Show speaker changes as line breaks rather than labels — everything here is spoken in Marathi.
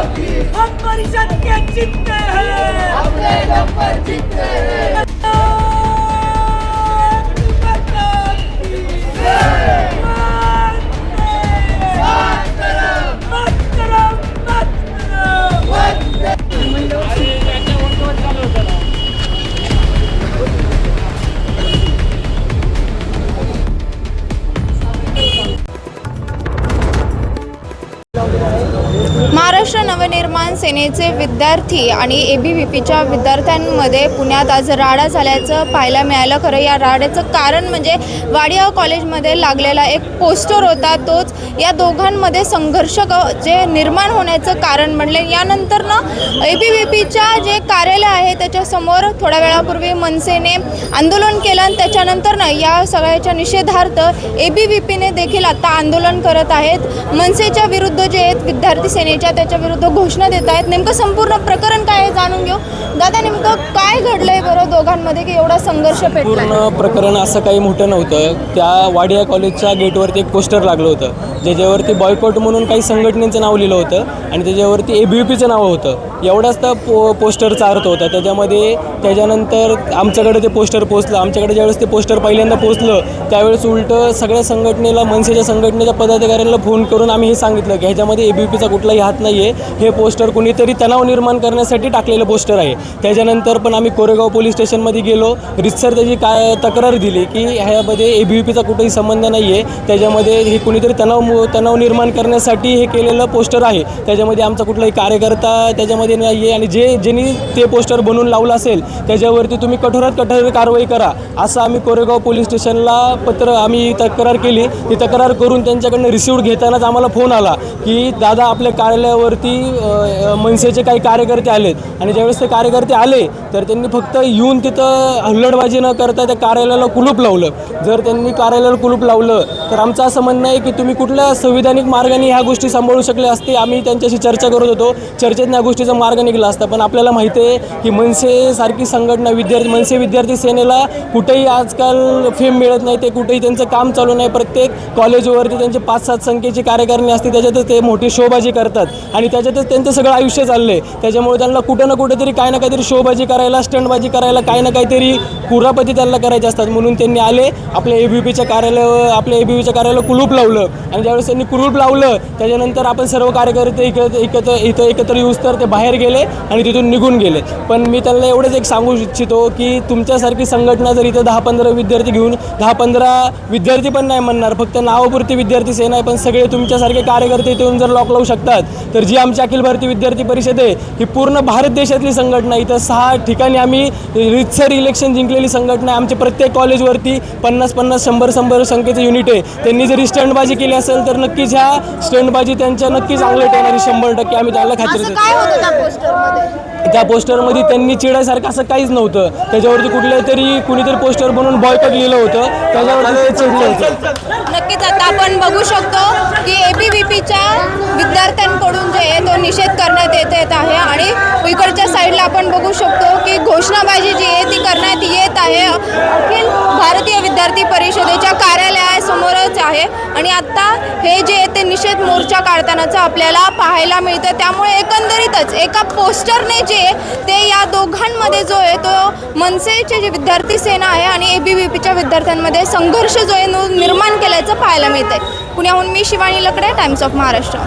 हम परिषद के जीतते हैं
अपने दम पर जीतते हैं
महाराष्ट्र नवनिर्माण सेनेचे विद्यार्थी आणि ए बी व्ही पीच्या विद्यार्थ्यांमध्ये पुण्यात आज राडा झाल्याचं पाहायला मिळालं. खरं या राड्याचं कारण म्हणजे वाडिया कॉलेजमध्ये लागलेला एक पोस्टर होता. तोच या दोघांमध्ये संघर्ष जे निर्माण होण्याचं कारण म्हणले यानंतर ना ए बी व्ही पीच्या जे कार्यालय आहे त्याच्यासमोर थोड्या वेळापूर्वी मनसेने आंदोलन केलं आणि त्याच्यानंतर ना या सगळ्याच्या निषेधार्थ ए बी व्ही पीने देखील आता आंदोलन करत आहेत. मनसेच्या विरुद्ध जे आहेत विद्यार्थी शिवसेनेच्या त्याच्या विरुद्ध घोषणा देत आहेत नेमकं संपूर्ण प्रकरण काय आहे जाणून घेऊ. दादा नेमकं काय दोघांमध्ये की एवढा संघर्ष पेटला
पूर्ण प्रकरण असं काही मोठं नव्हतं. त्या वाडिया कॉलेजच्या गेटवरती एक पोस्टर लागलं होतं. ज्याच्यावरती बॉयकॉट म्हणून काही संघटनेचं नाव लिहिलं होतं आणि त्याच्यावरती ए बी यू पीचं नाव होतं. एवढाच तर पो पोस्टरचा अर्थ होता. त्याच्यामध्ये त्याच्यानंतर आमच्याकडे ते पोस्टर पोचलं आमच्याकडे ज्यावेळेस ते पोस्टर पहिल्यांदा पोचलं त्यावेळेस उलटं सगळ्या संघटनेला मनसेच्या संघटनेच्या पदाधिकाऱ्यांना फोन करून आम्ही हे सांगितलं की ह्याच्यामध्ये ए बी पीचा कुठलाही हात नाही आहे हे पोस्टर कुणीतरी तणाव निर्माण करण्यासाठी टाकलेलं पोस्टर आहे. त्याच्यानंतर पण आम्ही कोरेगाव पोलीस स्टेशन स्टेशनमध्ये गेलो. रितसर त्याची काय तक्रार दिली की ह्यामध्ये ए बी पीचा कुठेही संबंध नाही आहे त्याच्यामध्ये हे कुणीतरी तणाव मु- तणाव निर्माण करण्यासाठी हे केलेलं पोस्टर आहे. त्याच्यामध्ये आमचा कुठलाही कार्यकर्ता त्याच्यामध्ये नाही आहे आणि जे ज्यांनी ते पोस्टर बनवून लावलं असेल त्याच्यावरती तुम्ही कठोरात कठोर कारवाई करा असं आम्ही कोरेगाव पोलीस स्टेशनला पत्र आम्ही तक्रार केली. ती तक्रार करून त्यांच्याकडनं रिसिव्ह घेतानाच आम्हाला फोन आला. की दादा आपल्या कार्यालयावरती मनसेचे काही कार्यकर्ते आलेत. आणि ज्यावेळेस ते कार्यकर्ते आले तर त्यांनी फक्त येऊन तिथं हल्लडबाजी न करता त्या कार्यालयाला कुलूप लावलं. जर त्यांनी कार्यालयाला कुलूप लावलं तर आमचं असं म्हणणं आहे की तुम्ही कुठल्या संविधानिक मार्गाने ह्या गोष्टी सांभाळू शकले असते आम्ही त्यांच्याशी चर्चा करत होतो. चर्चेत या गोष्टीचा मार्ग निघला असता. पण आपल्याला माहिती आहे की मनसेसारखी संघटना विद्यार्थी मनसे विद्यार्थी सेनेला कुठेही आजकाल फेम मिळत नाही ते कुठेही त्यांचं काम चालू नाही. प्रत्येक कॉलेजवरती त्यांचे पाच सात संख्येची कार्यकारणी असते त्याच्यातच ते मोठी शोबाजी करतात. आणि त्याच्यातच त्यांचं सगळं आयुष्य चाललं आहे त्याच्यामुळे त्यांना कुठं ना कुठेतरी काय ना काहीतरी शोबाजी करायला स्टंटबाजी करायला काही ना काहीतरी कुरापती त्यांना करायचे असतात. म्हणून त्यांनी आले आपल्या ए बी पीच्या कार्यालयावर आपल्या ए बी पीच्या कार्यालयाला कुलूप लावलं. आणि ज्यावेळेस त्यांनी कुलूप लावलं त्याच्यानंतर आपण सर्व कार्यकर्ते एकत्र एकत्र इथं एकत्र येऊस तर ते बाहेर गेले आणि तिथून निघून गेले. पण मी त्यांना एवढंच एक सांगू इच्छितो की तुमच्यासारखी संघटना जर इथं दहा पंधरा विद्यार्थी घेऊन दहा पंधरा विद्यार्थी पण नाही म्हणणार फक्त नावापुरती विद्यार्थी सेना आहे पण सगळे तुमच्यासारखे कार्यकर्ते इथे येऊन जर लॉक लावू शकतात तर जी आमची अखिल भारतीय विद्यार्थी परिषद आहे ही पूर्ण भारत देशातली संघटना. इथं सहा ठिकाणी आम्ही रितसर इलेक्शन जिंकलेली संघटना आहे. आमच्या प्रत्येक कॉलेजवरती पन्नास पन्नास शंभर शंभर संख्येचं युनिट आहे. त्यांनी जरी स्टंटबाजी केली असेल तर नक्कीच ह्या स्टंटबाजी त्यांच्या नक्कीच अंगलट येणारी शंभर टक्के आम्ही त्याला खात्री देतो.
काय होतं त्या पोस्टरमध्ये
त्या पोस्टरमध्ये त्यांनी चिडायसारखं असं काहीच नव्हतं. त्याच्यावरती कुठल्या तरी कुणीतरी पोस्टर बनवून बॉयकट लिहिलं होतं. त्याच्यावरती ते चिडलं होतं.
नक्कीच आता आपण बघू शकतो की ए बी व्ही पीच्या विद्यार्थ्यांकडून जे आहे तो निषेध करण्यात येत येत आहे. आणि इकडच्या साईडला आपण बघू शकतो की घोषणाबाजी जी आहे ती करण्यात येत आहे. अखिल भारतीय विद्यार्थी परिषदेच्या कार्यालयासमोरच आहे. आणि आत्ता हे जे आहे ते निषेध मोर्चा काढतानाचं आपल्याला पाहायला मिळतं. त्यामुळे एकंदरीतच एका पोस्टरने जे आहे ते या दोघांमध्ये जो आहे तो मनसेचे जे विद्यार्थी सेना आहे आणि ए बी व्ही पीच्या विद्यार्थ्यांमध्ये संघर्ष जो आहे निर्माण केल्याचं पाहायला मिळतं आहे पुण्याहून मी शिवानी लकडे टाइम्स ऑफ महाराष्ट्र